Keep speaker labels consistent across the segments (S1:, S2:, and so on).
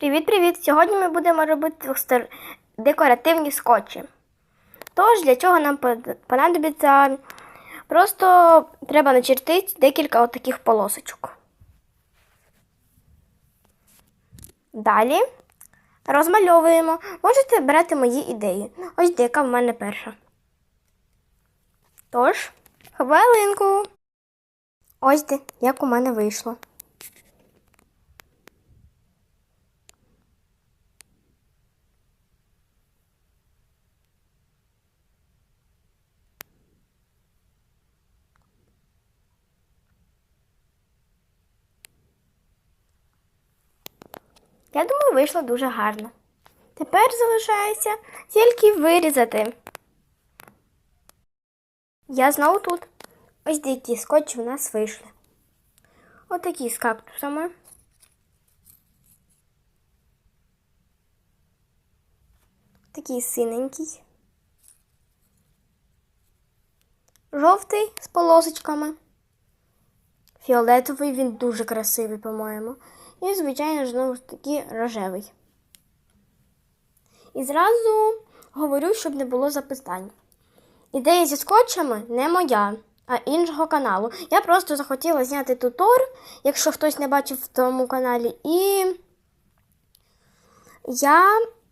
S1: Привіт-привіт! Сьогодні ми будемо робити декоративні скотчі. Тож, для чого нам понадобиться просто треба начертити декілька отаких полосочок. Далі розмальовуємо. Можете брати мої ідеї. Ось яка в мене перша. Тож, хвилинку. Ось де, як у мене вийшло. Я думаю, вийшло дуже гарно. Тепер залишається тільки вирізати. Я знову тут. Ось деякі скотчі у нас вийшли. Отакі з кактусами. Такий синенький. Жовтий з полосочками. Фіолетовий він дуже красивий, по-моєму. І, звичайно, знову ж таки рожевий. І зразу говорю, щоб не було запитань. Ідея зі скотчами не моя, а іншого каналу. Я просто захотіла зняти тутор, якщо хтось не бачив в тому каналі, і я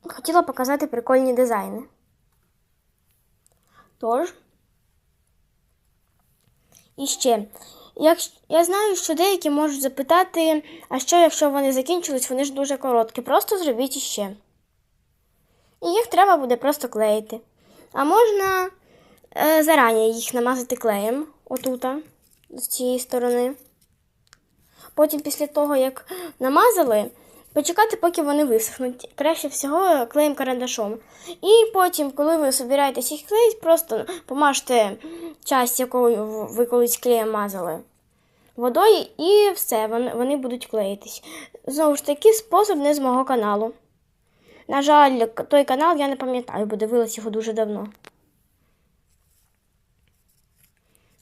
S1: хотіла показати прикольні дизайни. Тож, і ще, як, я знаю, що деякі можуть запитати, а що, якщо вони закінчились, вони ж дуже короткі. Просто зробіть іще. І їх треба буде просто клеїти. А можна е, зарані їх намазати клеєм, отута, з цієї сторони. Потім, після того, як намазали, почекати, поки вони висохнуть. Краще всього клеєм карандашом. І потім, коли ви собираєтесь їх клеїти, просто помажте часть, якою ви колись клеєм мазали водою, і все, вони будуть клеїтись. Знову ж таки, спосіб не з мого каналу. На жаль, той канал я не пам'ятаю, бо дивилась його дуже давно.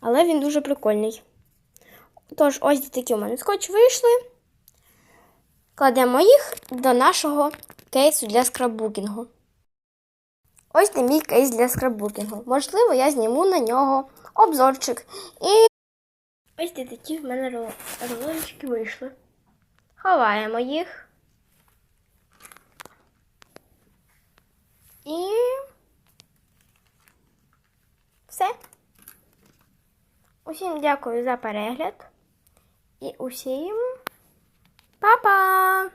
S1: Але він дуже прикольний. Тож, ось такі у мене скотч вийшли. Кладемо їх до нашого кейсу для скраббукінгу. Ось де мій кейс для скраббукінгу. Можливо, я зніму на нього обзорчик. І ось де такі в мене ролички вийшли. Ховаємо їх. І все. Усім дякую за перегляд. І усім papa